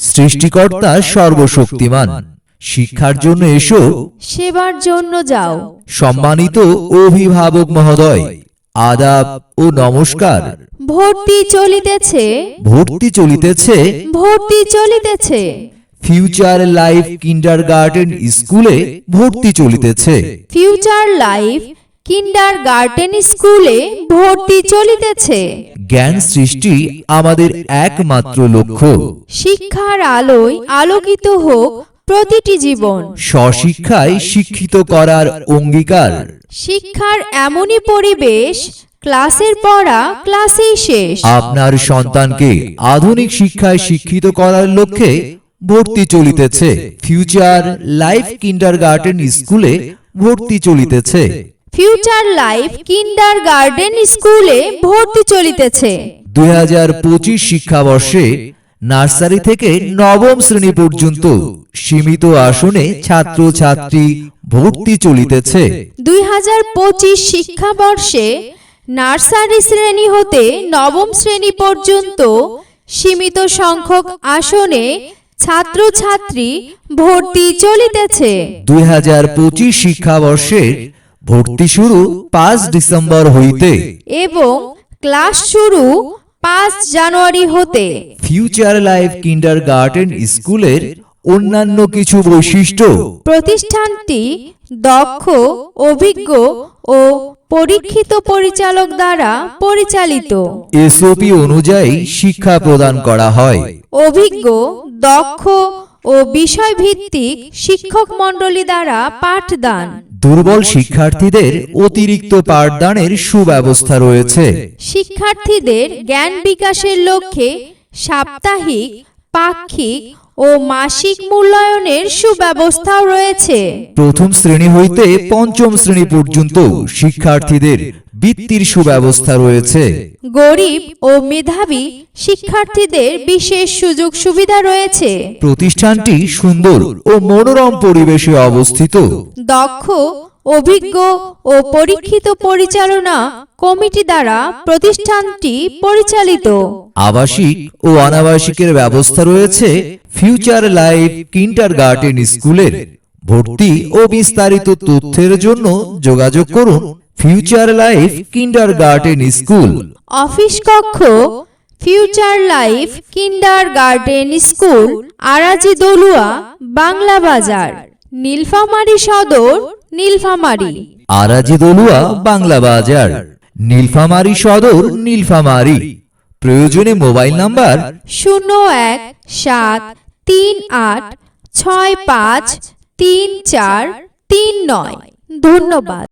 সৃষ্টিকর্তা সর্বশক্তিমান। শিক্ষার জন্য এসো। সেবার জন্য যাও। সম্মানিত অভিভাবক মহোদয় আদাব ও নমস্কার। ভর্তি চলিতেছে। ভর্তি চলিতেছে। ভর্তি চলিতেছে। ফিউচার লাইফ কিন্ডার গার্ডেন স্কুলে ভর্তি চলিতেছে। ফিউচার লাইফ কিন্ডার গার্ডেন স্কুলে ভর্তি চলিতেছে। জ্ঞান সৃষ্টি আমাদের একমাত্র লক্ষ্য। শিক্ষার আলোয় আলোকিত হোক প্রতিটি জীবন। স্বশিক্ষায় শিক্ষিত করার অঙ্গীকার। শিক্ষার এমনই পরিবেশ ক্লাসের পড়া ক্লাসেই শেষ। আপনার সন্তানকে আধুনিক শিক্ষায় শিক্ষিত করার লক্ষ্যে ভর্তি চলিতেছে। ফিউচার লাইফ কিন্ডার গার্ডেন স্কুলে ভর্তি চলিতেছে। ফিউচার লাইফ কিন্ডার গার্ডেন স্কুলে ভর্তি চলিতেছে। দুই হাজার পঁচিশ শিক্ষাবর্ষে নার্সারি থেকে নবম শ্রেণি পর্যন্ত সীমিত আসনে ছাত্র ছাত্রী ভর্তি চলিতেছে। দুই হাজার পঁচিশ শিক্ষাবর্ষে নার্সারি শ্রেণি হতে নবম শ্রেণি পর্যন্ত সীমিত সংখ্যক আসনে ছাত্রছাত্রী ভর্তি চলিতেছে। দুই হাজার পঁচিশ শিক্ষাবর্ষের ভর্তি শুরু পাঁচ ডিসেম্বর হইতে। এবং ক্লাস শুরু পাঁচ জানুয়ারি হতে। ফিউচার লাইফ কিন্ডার গার্ডেন স্কুলের অন্যান্য কিছু বৈশিষ্ট্য। প্রতিষ্ঠানটি দক্ষ অভিজ্ঞ ও পরীক্ষিত পরিচালক দ্বারা পরিচালিত। এসওপি অনুযায়ী শিক্ষা প্রদান করা হয়। অভিজ্ঞ দক্ষ ও বিষয়ভিত্তিক শিক্ষক মণ্ডলী দ্বারা পাঠদান। দুর্বল শিক্ষার্থীদের অতিরিক্ত পাঠদানের সুব্যবস্থা রয়েছে। শিক্ষার্থীদের জ্ঞান বিকাশের লক্ষ্যে সাপ্তাহিক পাক্ষিক ও মাসিক মূল্যায়নের সুব্যবস্থাও রয়েছে। প্রথম শ্রেণি হইতে পঞ্চম শ্রেণি পর্যন্ত শিক্ষার্থীদের বৃত্তির সুব্যবস্থা রয়েছে। গরিব ও মেধাবী শিক্ষার্থীদের বিশেষ সুযোগ সুবিধা রয়েছে। প্রতিষ্ঠানটি সুন্দর ও মনোরম পরিবেশে অবস্থিত। দক্ষ অভিজ্ঞ ও পরীক্ষিত পরিচালনা কমিটি দ্বারা প্রতিষ্ঠানটি পরিচালিত। আবাসিক ও অনাবাসিকের ব্যবস্থা রয়েছে ফিউচার লাইফ কিন্টার গার্ডেন স্কুলের ভর্তি ও বিস্তারিত তথ্যের জন্য যোগাযোগ করুন future life kindergarten school office কক্ষ future life kindergarten school Araji Doluya Bangla Bazar. Nilphamari Sadar Nilphamari. Araji Daluya Bangla Bazar. Nilphamari সদর নীলফামারি। প্রয়োজনে মোবাইল নাম্বার শূন্য এক সাত তিন আট ছয় পাঁচ তিন চার তিন নয়। ধন্যবাদ।